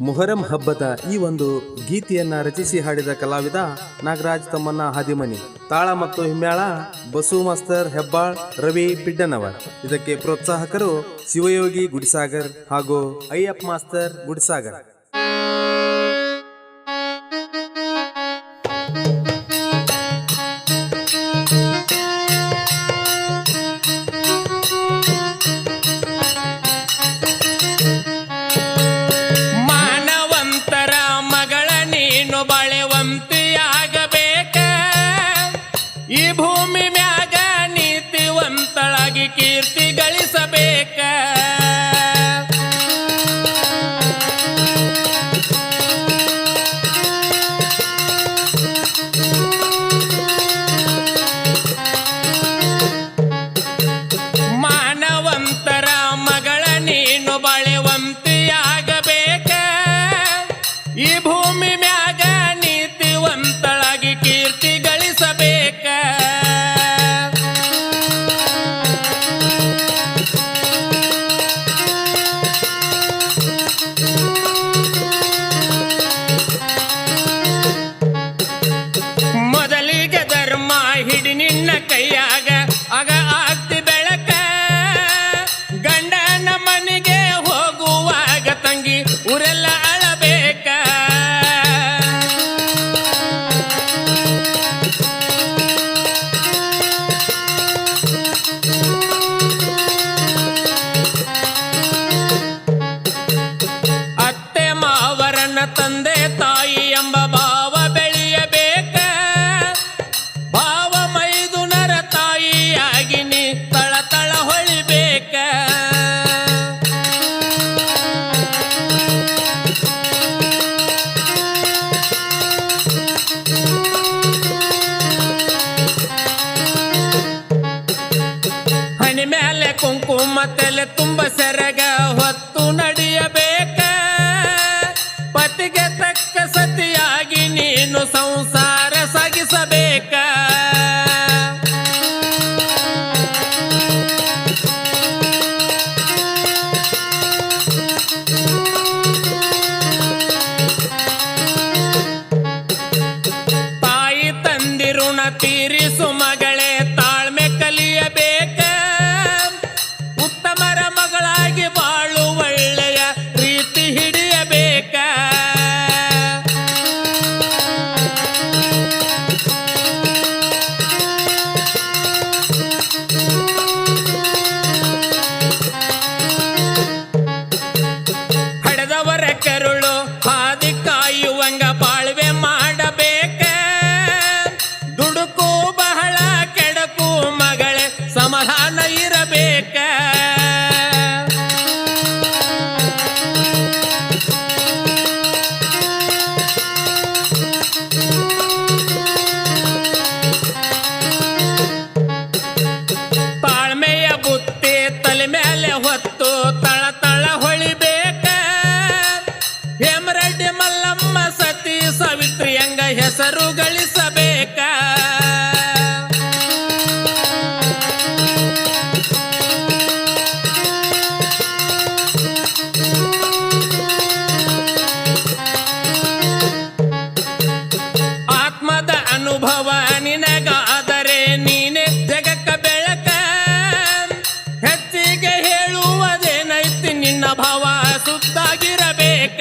ಮೊಹರಂ ಹಬ್ಬದ ಈ ಒಂದು ಗೀತೆಯನ್ನ ರಚಿಸಿ ಹಾಡಿದ ಕಲಾವಿದ ನಾಗರಾಜ್ ತಮ್ಮನ್ನ ಹಾದಿಮನಿ. ತಾಳ ಮತ್ತು ಹಿಮ್ಮೇಳ ಬಸು ಮಾಸ್ತರ್ ಹೆಬ್ಬಾಳ್, ರವಿ ಪಿಡ್ಡನವರ್. ಇದಕ್ಕೆ ಪ್ರೋತ್ಸಾಹಕರು ಶಿವಯೋಗಿ ಗುಡಿಸಾಗರ್ ಹಾಗೂ ಅಯ್ಯಪ್ಪ ಮಾಸ್ತರ್ ಗುಡಿಸಾಗರ್. கேட்க ಕುಂಕುಮ ತಲೆ ತುಂಬ ಸೆರಗ ಹೊತ್ತು ನಡೆಯಬೇಕ. ಪತಿಗೆ ತಕ್ಕ ಸತಿಯಾಗಿ ನೀನು ಸಂಸಾರ ಸಾಗಿಸಬೇಕ. ತಾಯಿ ತಂದಿರುಣ ತೀರಿಸು ಮಗಳೇ ಅನುಭವ ನಿನಗಾದರೆ ನೀನೆ ಜಗಕ್ಕ ಬೆಳಕ. ಹೆಚ್ಚಿಗೆ ಹೇಳುವುದೇನೈತಿ ನಿನ್ನ ಭಾವ ಸುತ್ತಾಗಿರಬೇಕ